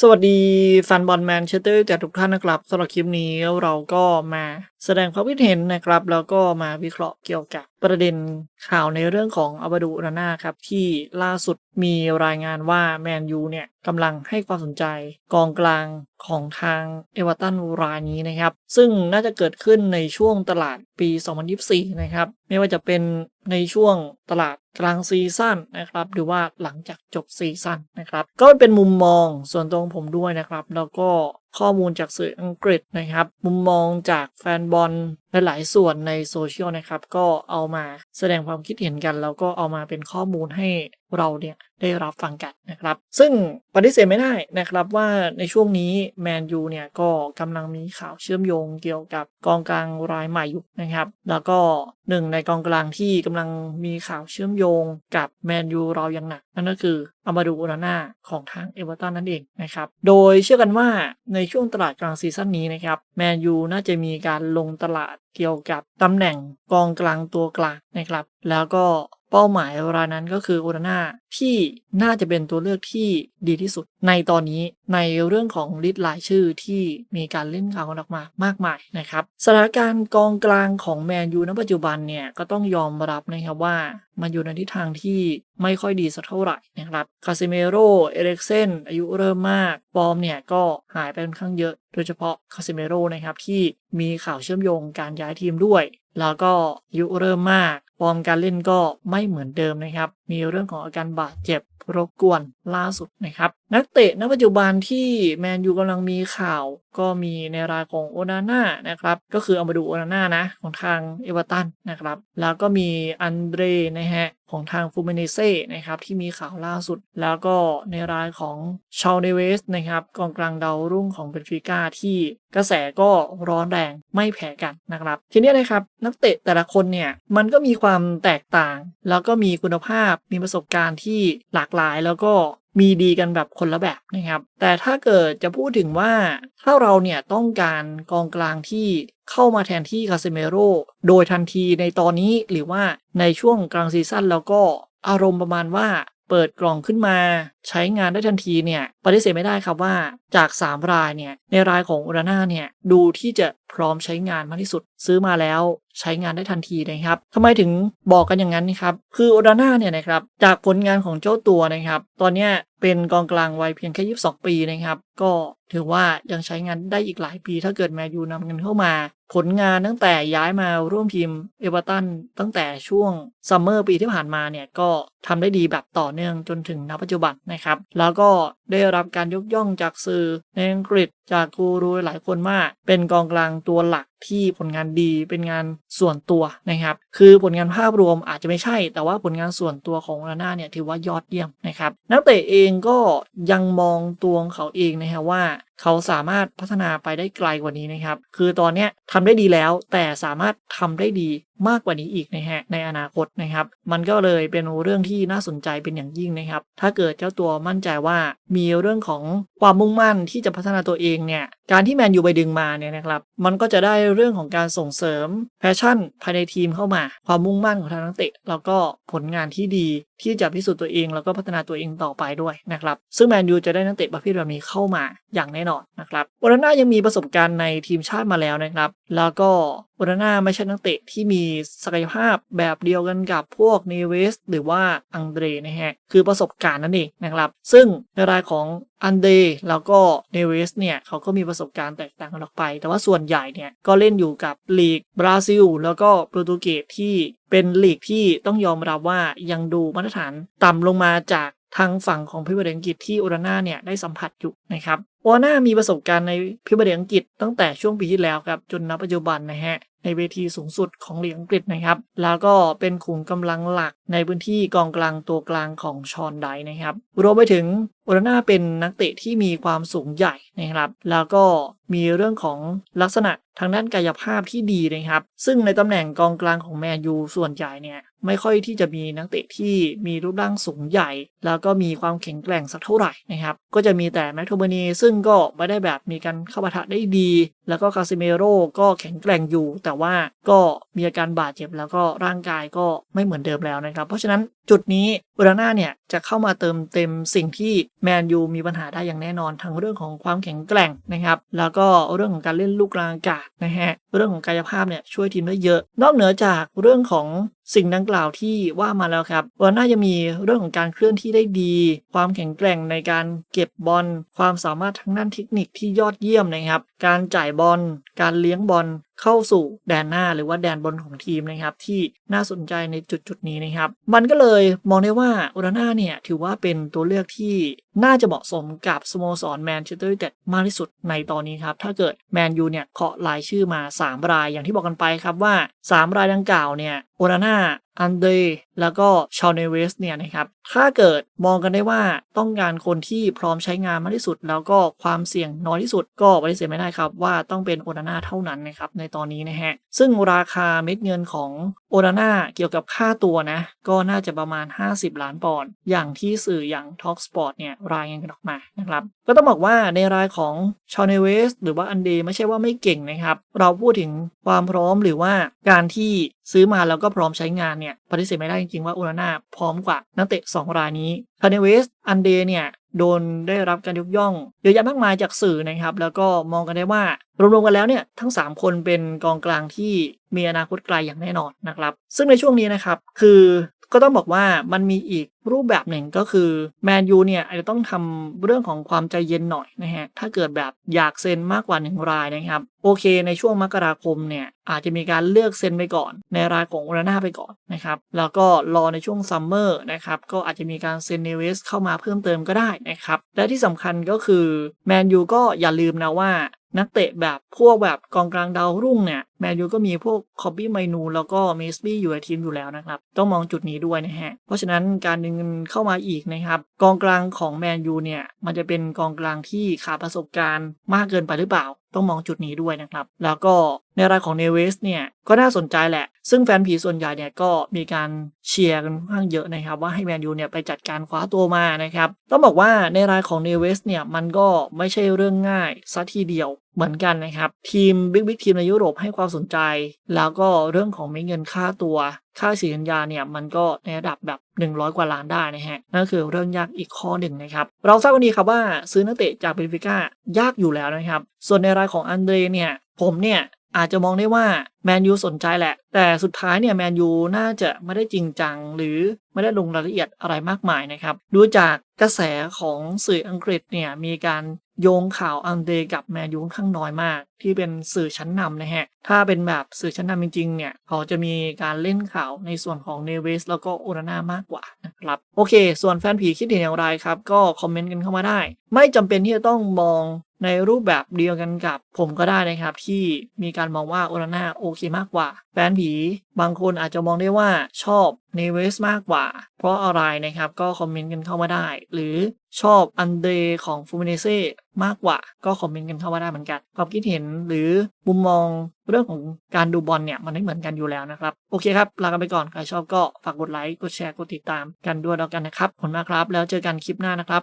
สวัสดีแฟนบอลแมนเชสเตอร์จากทุกท่านนะครับสำหรับคลิปนี้เราก็มาแสดงความคิดเห็นนะครับ แล้วก็มาวิเคราะห์เกี่ยวกับประเด็นข่าวในเรื่องของอาบดูนาน่าครับ ที่ล่าสุดมีรายงานว่าแมนยูเนี่ยกำลังให้ความสนใจกองกลางของทางเอเวอร์ตันรายนี้นะครับ ซึ่งน่าจะเกิดขึ้นในช่วงตลาดปี 2024 นะครับ ไม่ว่าจะเป็นในช่วงตลาดกลางซีซั่นนะครับ หรือว่าหลังจากจบซีซั่นนะครับ ก็เป็นมุมมองส่วนตัวของผมด้วยนะครับ แล้วก็ข้อมูลจากสื่ออังกฤษนะครับ มุมมองจากแฟนบอลหลายๆส่วนในโซเชียลนะครับ ก็เอามาแสดงความคิดเห็นกัน แล้วก็เอามาเป็นข้อมูลให้เราเนี่ยได้รับฟังกันนะครับ ซึ่งปฏิเสธไม่ได้นะครับว่าในช่วงนี้แมนยูเนี่ยก็กำลังมีข่าวเชื่อมโยงเกี่ยวกับกองกลางรายใหม่อยู่นะครับ แล้วก็หนึ่งในกองกลางที่กำลังมีข่าวเชื่อมโยงกับแมนยูเราอย่างหนัก นั่นก็คืออามาดูโอนาน่าของทางเอเวอร์ตันนั่นเองนะครับ โดยเชื่อกันว่าในช่วงตลาดกลางซีซั่นนี้นะครับแมนยูน่าจะมีการลงตลาดเกี่ยวกับตำแหน่งกองกลางตัวกลางนะครับ แล้วก็ เป้าหมายรานั้นก็คือโอนาน่าที่น่าจะเป็นตัวเลือกที่ดีที่สุด ในตอนนี้ในเรื่องของลิสต์รายชื่อที่มีการเล่นข่าวกันออกมามากมายนะครับสถานการณ์กองกลางของแมนยูณปัจจุบันเนี่ยก็ต้องยอมรับนะครับว่ามันอยู่ในทิศทางที่ไม่ค่อยดีสักเท่าไหร่นะครับ คาซิเมโร เอเร็กเซน อายุเริ่มมากปอมเนี่ยก็หายไปค่อนข้างเยอะ โดยเฉพาะคาซิเมโรนะครับที่มีข่าวเชื่อมโยงการย้ายทีมด้วย แล้วก็อายุเริ่มมาก ฟอร์มการเล่นก็ไม่เหมือนเดิมนะครับ มีเรื่องของอาการบาดเจ็บรบกวนล่าสุดนะครับ นักเตะณปัจจุบันที่แมนยูกำลังมีข่าว ก็มีในรายของโอนาน่านะครับก็คือเอามาดูโอนาน่านะของทางเอเวอร์ตันนะครับแล้วก็มีอันเดรนะฮะของทางฟูเมเนเซ่นะครับที่มีข่าวล่าสุด แล้วก็ในรายของชาลเนเวสนะครับกองกลางดาวรุ่งของเบนฟิก้าที่กระแสก็ร้อนแรงไม่แพ้กันนะครับทีนี้นะครับนักเตะแต่ละคนเนี่ยมันก็มีความแตกต่าง แล้วก็มีคุณภาพมีประสบการณ์ที่หลากหลายแล้วก็มีดีกันแบบคนละแบบนะครับ แต่ถ้าเกิดจะพูดถึงว่าถ้าเราเนี่ยต้องการกองกลางที่เข้ามาแทนที่คาเซเมโรโดยทันทีในตอนนี้หรือว่าในช่วงกลางซีซั่นแล้วก็อารมณ์ประมาณว่าเปิดกล่องขึ้นมาใช้งานได้ทันทีเนี่ยปฏิเสธไม่ได้ครับว่าจาก 3 รายเนี่ยในรายของอุราน่าเนี่ยดูที่จะ พร้อมใช้งานมากที่สุด ซื้อมาแล้วใช้งานได้ทันทีนะครับทำไมถึงบอกกันอย่างนั้นครับ คืออุราน่าเนี่ยนะครับ จากผลงานของเจ้าตัวนะครับ ตอนนี้เป็นกองกลางวัยเพียงแค่ 22 ปีนะครับ ก็ถือว่ายังใช้งานได้อีกหลายปี ถ้าเกิดแมนยูนำเงินเข้ามา ผลงานตั้งแต่ย้ายมาร่วมทีมเอเวอร์ตันตั้งแต่ช่วงซัมเมอร์ปีที่ผ่านมาเนี่ยก็ทำได้ดีแบบต่อเนื่องจนถึงณปัจจุบันนะครับ แล้วก็ได้รับการยกย่องจากสื่อในอังกฤษจากกูรูหลายคนมาก เป็นกองกลางตัวหลัก ที่ผลงานดีเป็นงานส่วนตัวนะครับ คือผลงานภาพรวมอาจจะไม่ใช่ แต่ว่าผลงานส่วนตัวของลาน่าเนี่ยถือว่ายอดเยี่ยมนะครับ นักเตะเองก็ยังมองตัวของเขาเองนะฮะว่าเขาสามารถพัฒนาไปได้ไกลกว่านี้นะครับ คือตอนนี้ทำได้ดีแล้ว แต่สามารถทำได้ดีมากกว่านี้อีกนะฮะในอนาคตนะครับ มันก็เลยเป็นเรื่องที่น่าสนใจเป็นอย่างยิ่งนะครับ ถ้าเกิดเจ้าตัวมั่นใจว่ามีเรื่องของความมุ่งมั่นที่จะพัฒนาตัวเองเนี่ย การที่แมนยูไปดึงมาเนี่ยนะครับ มันก็จะได้เรื่องของการส่งเสริมแพชชั่นภายในทีมเข้ามา ความมุ่งมั่นของทางนักเตะ แล้วก็ผลงานที่ดีที่จะพิสูจน์ตัวเองแล้วก็พัฒนาตัวเองต่อไปด้วยนะครับซึ่งแมนยูจะได้นักเตะประเภทแบบนี้เข้ามาอย่างแน่นอนนะครับวอร์น่ายังมีประสบการณ์ในทีมชาติมาแล้วนะครับ แล้วก็วอร์น่าไม่ใช่นักเตะที่มีศักยภาพแบบเดียวกันกับพวกเนเวสหรือว่าอังเดรนะฮะคือประสบการณ์นั่นเองนะครับ ซึ่งในรายของอันเดแล้วก็เนเวสเนี่ยเขาก็มีประสบการณ์แตกต่างกันออกไป แต่ว่าส่วนใหญ่เนี่ยก็เล่นอยู่กับลีกบราซิล แล้วก็โปรตุเกสที่เป็นลีกที่ต้องยอมรับว่ายังดูมาตรฐานต่ำลงมาจากทางฝั่งของพิบดีอังกฤษที่โอราน่าเนี่ยได้สัมผัสอยู่นะครับโอนาน่ามีประสบการณ์ในพิบดีอังกฤษตั้งแต่ช่วงปีที่แล้วครับจนณปัจจุบันนะฮะในเวทีสูงสุดของลีกอังกฤษนะครับ แล้วก็เป็นขุมกำลังหลักในพื้นที่กองกลางตัวกลางของชอนไดนะครับรวมไปถึง โอนาน่าเป็นนักเตะที่มีความสูงใหญ่นะครับ แล้วก็มีเรื่องของลักษณะทางด้านกายภาพที่ดีนะครับ ซึ่งในตำแหน่งกองกลางของแมนยูส่วนใหญ่เนี่ยไม่ค่อยที่จะมีนักเตะที่มีรูปร่างสูงใหญ่ แล้วก็มีความแข็งแกร่งสักเท่าไหร่นะครับ ก็จะมีแต่แม็กโทเบนีซึ่งก็ไม่ได้แบบมีการเข้าปะทะได้ดี แล้วก็คาซิเมโร่ก็แข็งแกร่งอยู่ แต่ว่าก็มีอาการบาดเจ็บแล้วก็ร่างกายก็ไม่เหมือนเดิมแล้วนะครับ เพราะฉะนั้น จุดนี้โอนาน่าเนี่ยจะเข้ามาเติมเต็มสิ่งที่แมนยูมีปัญหาได้อย่างแน่นอนทั้งเรื่องของความแข็งแกร่งนะครับแล้วก็เรื่องของการเล่นลูกกลางอากาศนะฮะเรื่องของกายภาพเนี่ยช่วยทีมได้เยอะ นอกเหนือจากเรื่องของ สิ่งดังกล่าวที่ว่ามาแล้วครับโอนาน่าจะมีเรื่องของการเคลื่อนที่ได้ดี ความแข็งแกร่งในการเก็บบอล ความสามารถทางด้านเทคนิคที่ยอดเยี่ยมนะครับ การจ่ายบอล การเลี้ยงบอลเข้าสู่แดนหน้าหรือว่าแดนบนของทีมนะครับ ที่น่าสนใจในจุดจุดนี้นะครับ มันก็เลยมองได้ว่าโอนาน่าเนี่ยถือว่าเป็นตัวเลือกที่น่าจะเหมาะสมกับสโมสรแมนเชสเตอร์ยูไนเต็ดมากที่สุดในตอนนี้ครับ ถ้าเกิดแมนยูเนี่ยเคาะรายชื่อมา 3 รายอย่างที่บอกกันไปครับว่า 3 รายดังกล่าวเนี่ย โอนาน่า อันเดรแล้วก็ชาเนเวสเนี่ยนะครับถ้าเกิดมองกันได้ว่าต้องการคนที่พร้อมใช้งานมากที่สุด แล้วก็ความเสี่ยงน้อยที่สุดก็ปฏิเสธไม่ได้ครับ ว่าต้องเป็นโอนาน่าเท่านั้นนะครับในตอนนี้นะฮะซึ่งราคาเม็ดเงินของโอนาน่าเกี่ยวกับค่าตัวนะ ก็น่าจะประมาณ 50 ล้านปอนด์อย่างที่สื่ออย่าง Talk Sport เนี่ยรายงานกันออกมานะครับก็ต้องบอกว่าในรายของชาเนเวสหรือว่าอันเดไม่ใช่ว่าไม่เก่งนะครับเราพูดถึงความพร้อมหรือว่าการที่ซื้อมาแล้วก็พร้อมใช้งานเนี่ยปฏิเสธไม่ได้จริงๆว่าโอนาน่าพร้อมกว่านักเตะ2รายนี้คาเนเวสอันเดเนี่ยโดนได้รับการยกย่องเยอะแยะมากมายจากสื่อนะครับ แล้วก็มองกันได้ว่ารวมๆกันแล้วเนี่ยทั้ง 3 คนเป็นกองกลางที่มีอนาคตไกลอย่างแน่นอนนะครับ ซึ่งในช่วงนี้นะครับ คือ ก็ต้องบอกว่ามันมีอีกรูปแบบหนึ่งก็คือแมนยูเนี่ยอาจจะต้องทำเรื่องของความใจเย็นหน่อยนะฮะ ถ้าเกิดแบบอยากเซ็นมากกว่าหนึ่งรายนะครับ โอเค ในช่วงมกราคมเนี่ย อาจจะมีการเลือกเซ็นไปก่อน ในรายของโอนาน่าไปก่อนนะครับ แล้วก็รอในช่วงซัมเมอร์นะครับ ก็อาจจะมีการเซ็นเนเวสเข้ามาเพิ่มเติมก็ได้นะครับ และที่สำคัญก็คือแมนยูก็อย่าลืมนะว่านักเตะแบบพวกแบบกองกลางดาวรุ่งเนี่ยแมนยูก็มีพวกคอบบี้ไมนูแล้วก็เมสบี้อยู่ในทีมอยู่แล้วนะครับ ต้องมองจุดนี้ด้วยนะฮะ เพราะฉะนั้นการดึงเงินเข้ามาอีกนะครับ กองกลางของแมนยูเนี่ย มันจะเป็นกองกลางที่ขาดประสบการณ์มากเกินไปหรือเปล่า ต้องมองจุดนี้ด้วยนะครับ แล้วก็ในรายของเนเวสเนี่ย ก็น่าสนใจแหละ ซึ่งแฟนผีส่วนใหญ่เนี่ยก็มีการเชียร์กันค่อนข้างเยอะนะครับ ว่าให้แมนยูเนี่ยไปจัดการคว้าตัวมานะครับต้องบอกว่าในรายของเนเวสเนี่ยมันก็ไม่ใช่เรื่องง่ายซะทีเดียว เหมือนกันนะครับ ทีมบิ๊กบิ๊กทีมในยุโรปให้ความสนใจ แล้วก็เรื่องของเม็ดเงินค่าตัวค่าสีสัญญาเนี่ยมันก็ในระดับแบบ 100 กว่าล้านได้นะฮะนั่นคือเรื่องยากอีกข้อหนึ่งนะครับเราทราบกันดีครับว่าซื้อนักเตะจากเบนฟิก้ายากอยู่แล้วนะครับ ส่วนในรายของอันเดรเนี่ยผมเนี่ย อาจจะมองได้ว่าแมนยูสนใจแหละ แต่สุดท้ายเนี่ยแมนยูน่าจะไม่ได้จริงจัง หรือไม่ได้ลงรายละเอียดอะไรมากมายนะครับ ดูจากกระแสของสื่ออังกฤษเนี่ยมีการโยงข่าวอันเดรกับแมนยูค่อนข้างน้อยมาก ที่เป็นสื่อชั้นนำนะฮะ ถ้าเป็นแบบสื่อชั้นนำจริงๆเนี่ยเขาจะมีการเล่นข่าวในส่วนของเนเวสแล้วก็โอนาน่ามากกว่านะครับโอเค ส่วนแฟนผีคิดเห็นอย่างไรครับ ก็คอมเมนต์กันเข้ามาได้ ไม่จำเป็นที่จะต้องมอง ในรูปแบบเดียวกันกับผมก็ได้นะครับ ที่มีการมองว่าโอนาน่าโอเคมากกว่า แฟนผีบางคนอาจจะมองได้ว่าชอบเนเวสมากกว่า เพราะอะไรนะครับก็คอมเมนต์กันเข้ามาได้ หรือชอบอันเดของฟูมิเนเซ่มากกว่าก็คอมเมนต์กันเข้ามาได้เหมือนกันความคิดเห็นหรือมุมมองเรื่องของการดูบอลเนี่ยมันไม่เหมือนกันอยู่แล้วนะครับ โอเคครับ ลากันไปก่อนใครชอบก็ฝากกดไลค์กดแชร์กดติดตามกันด้วยแล้วกันนะครับขอบคุณมากครับ แล้วเจอกันคลิปหน้านะครับ